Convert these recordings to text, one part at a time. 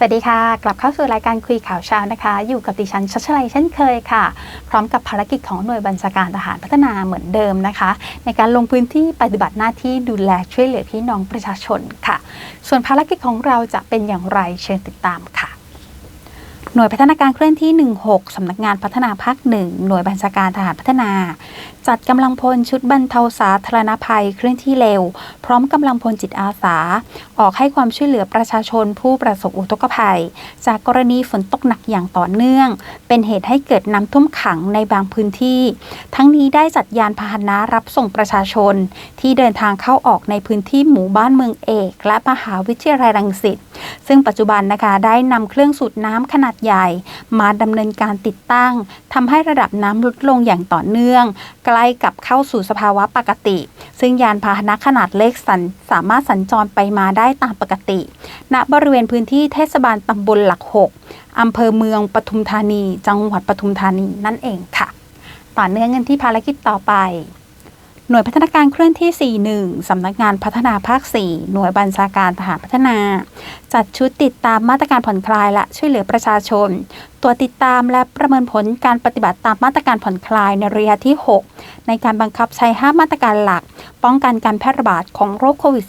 สวัสดีค่ะ กลับเข้าสู่รายการคุยข่าวเช้านะคะ อยู่กับดิฉันชัชลัยเช่นเคยค่ะ พร้อมกับภารกิจของหน่วยบัญชาการทหารพัฒนาเหมือนเดิมนะคะ ในการลงพื้นที่ปฏิบัติหน้าที่ดูแลช่วยเหลือพี่น้องประชาชนค่ะ ส่วนภารกิจของเราจะเป็นอย่างไรเชิญติดตามค่ะ หน่วยพัฒนาการเคลื่อนที่ 16 สำนักงานพัฒนาภาคหนึ่งหน่วยบัญชาการทหารพัฒนา จัดกำลังพลชุดบรรเทาสาธารณภัยเคลื่อนที่เร็ว พร้อมกำลังพลจิตอาสา ออกให้ความช่วยเหลือประชาชนผู้ประสบอุทกภัย จากกรณีฝนตกหนักอย่างต่อเนื่อง เป็นเหตุให้เกิดน้ำท่วมขังในบางพื้นที่ ทั้งนี้ได้จัดยานพาหนะรับส่งประชาชน ที่เดินทางเข้าออกในพื้นที่หมู่บ้านเมืองเอก และมหาวิทยาลัยรังสิต ซึ่งปัจจุบันนะคะได้นำเครื่องสูบน้ำขนาดใหญ่ มาดำเนินการติดตั้งทำให้ระดับน้ำลดลงอย่างต่อเนื่อง ใกล้กับเข้าสู่สภาวะปกติ ซึ่งยานพาหนะขนาดเล็กสัญสามารถสัญจรไปมาได้ตามปกติ ณบริเวณพื้นที่เทศบาลตำบลหลักหกอำเภอเมืองปทุมธานี จังหวัดปทุมธานีนั่นเองค่ะ ต่อเนื่องกันที่ภารกิจต่อไป หน่วยพัฒนาการเคลื่อนที่ 41 สำนักงานพัฒนาภาค 4 หน่วยบัญชาการทหารพัฒนา จัดชุดติดตามมาตรการผ่อนคลายและช่วยเหลือประชาชน ตัวจติดตามและประเมินผลการปฏิบัติตามมาตรการผ่อนคลายในระยะที่ 6 ในการบังคับใช้ 5 มาตรการหลัก ป้องกันการแพร่ระบาดของโรคโควิด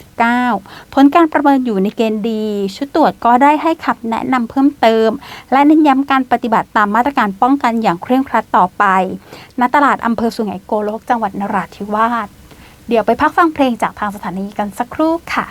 -19 ผลการประเมินอยู่ในเกณฑ์ดี ชุดตรวจก็ได้ให้คำแนะนำเพิ่มเติม และเน้นย้ำการปฏิบัติตามมาตรการป้องกันอย่างเคร่งครัดต่อไป ณ ตลาดอำเภอสุไหงโกลกจังหวัดนราธิวาส เดี๋ยวไปพักฟังเพลงจากทางสถานีกันสักครู่ค่ะ